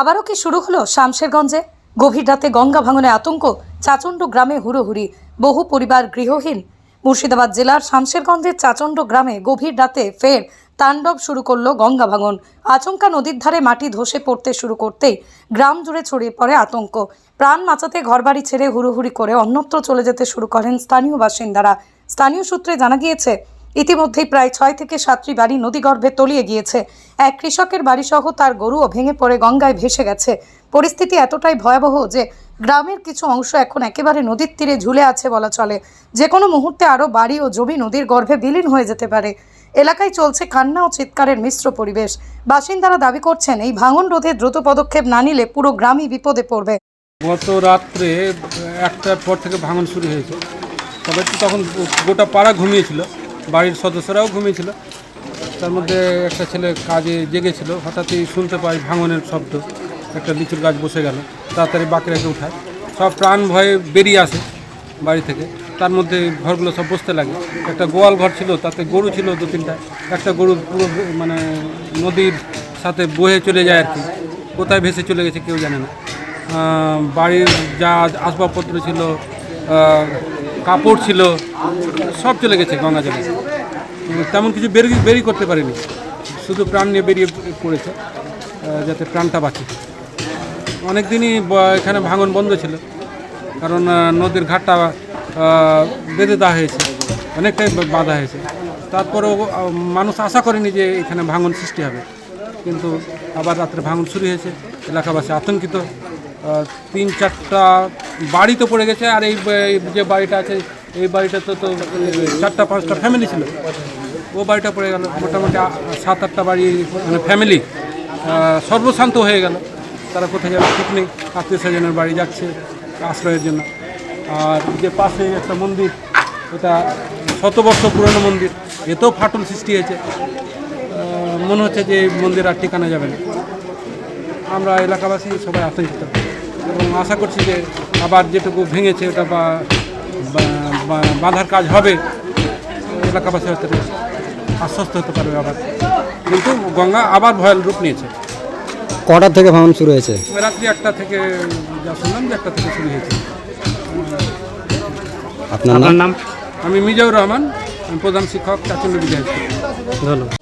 আবারও কি শুরু হলো শামশেরগঞ্জে? গভীর রাতে গঙ্গা ভাঙনে আতঙ্ক, চাচণ্ড গ্রামে হুড়োহুড়ি, বহু পরিবার গৃহহীন। মুর্শিদাবাদ জেলার শামশেরগঞ্জের চাচণ্ড গ্রামে গভীর রাতে ফের তাণ্ডব শুরু করল গঙ্গা ভাঙন। আচমকা নদীর ধারে মাটি ধসে পড়তে শুরু করতেই গ্রাম জুড়ে ছড়িয়ে পড়ে আতঙ্ক। প্রাণ বাঁচাতে ঘরবাড়ি ছেড়ে হুড়োহুড়ি করে অন্যত্র চলে যেতে শুরু করেন স্থানীয় বাসিন্দারা। স্থানীয় সূত্রে জানা গিয়েছে ইতিমধ্যেই প্রায় ছয় থেকে সাতটি বাড়ি নদীগর্ভে তলিয়ে গিয়েছে। এক কৃষকের বাড়িসহ তার গরুও ভেঙে পড়ে গঙ্গায় ভেসে গেছে। পরিস্থিতি এতটাই ভয়াবহ যে গ্রামের কিছু অংশ এখন একেবারে নদীর তীরে ঝুলে আছে বলা চলে। যে কোনো মুহূর্তে আরও বাড়ি ও জমি নদীর গর্ভে বিলীন হয়ে যেতে পারে। এলাকায় চলছে কান্না ও চিৎকারের মিশ্র পরিবেশ। বাসিন্দারা দাবি করছেন, এই ভাঙন রোধে দ্রুত পদক্ষেপ না নিলে পুরো গ্রামই বিপদে পড়বে। গত রাত্রে একটার পর থেকে ভাঙন শুরু হয়েছে। তবে তখন গোটা পাড়া ঘুমিয়েছিল। বাড়ির সদস্যরাও ঘুমিয়েছিল। তার মধ্যে একটা ছেলে কাজে জেগেছিল, হঠাৎই শুনতে পাই ভাঙনের শব্দ। একটা লিচুর গাছ বসে গেল, তাড়াতাড়ি বাঁকড়াকে উঠায়। সব প্রাণ ভয়ে বেরিয়ে আসে বাড়ি থেকে। তার মধ্যে ঘরগুলো সব বসতে লাগে। একটা গোয়াল ঘর ছিল, তাতে গরু ছিল দু তিনটা। একটা গরু পুরো মানে নদীর সাথে বয়ে চলে যায় আর কি। কোথায় ভেসে চলে গেছে কেউ জানে না। বাড়ির যা আসবাবপত্র ছিল কাপড় ছিল, সব চলে গেছে গঙ্গা জলে। তেমন কিছু বেরিয়ে বেরিয়ে করতে পারিনি। শুধু প্রাণ নিয়ে বেরিয়ে পড়েছে যাতে প্রাণটা বাঁচে। অনেক দিনই এখানে ভাঙন বন্ধ ছিল, কারণ নদীর ঘাটটা বেঁধে দেওয়া হয়েছে, অনেকটাই বাঁধা হয়েছে। তারপরেও মানুষ আশা করেনি যে এখানে ভাঙন সৃষ্টি হবে। কিন্তু আবার রাত্রে ভাঙন শুরু হয়েছে, এলাকাবাসী আতঙ্কিত। তিন, চারটা বাড়ি তো পড়ে গেছে, আর এই যে বাড়িটা আছে, এই বাড়িটা তো তো চারটা, পাঁচটা ফ্যামিলি ছিল। ও বাড়িটা পড়ে গেল, মোটামুটি সাত, আটটা বাড়ি মানে ফ্যামিলি সর্বশান্ত হয়ে গেল। তারা কোথায় যাবে ঠিক নেই আত্মীয় স্বজনের বাড়ি যাচ্ছে আশ্রয়ের জন্য। আর যে পাশে একটা মন্দির এটা শত বর্ষ পুরনো মন্দির, এতেও ফাটল সৃষ্টি হয়েছে। মনে হচ্ছে যে মন্দির আর ঠিকানা যাবে না। আমরা এলাকাবাসী সবাই আতঙ্কিত। এবং আশা করছি যে আবার যেটুকু ভেঙেছে ওটা বা বাঁধার কাজ হবে এলাকাবাসী হয়তো আশ্বস্ত হতে পারবে আবার। কিন্তু গঙ্গা আবার ভয়াল রূপ নিয়েছে। কটা থেকে ভাঙন শুরু হয়েছে? রাত্রি একটা থেকে যা শুনলাম যে একটা থেকে শুরু হয়েছে। আপনার নাম? আমি মিজাউর রহমান আমি প্রধান শিক্ষক চাচন্ড বিদ্যালয়। ধন্যবাদ।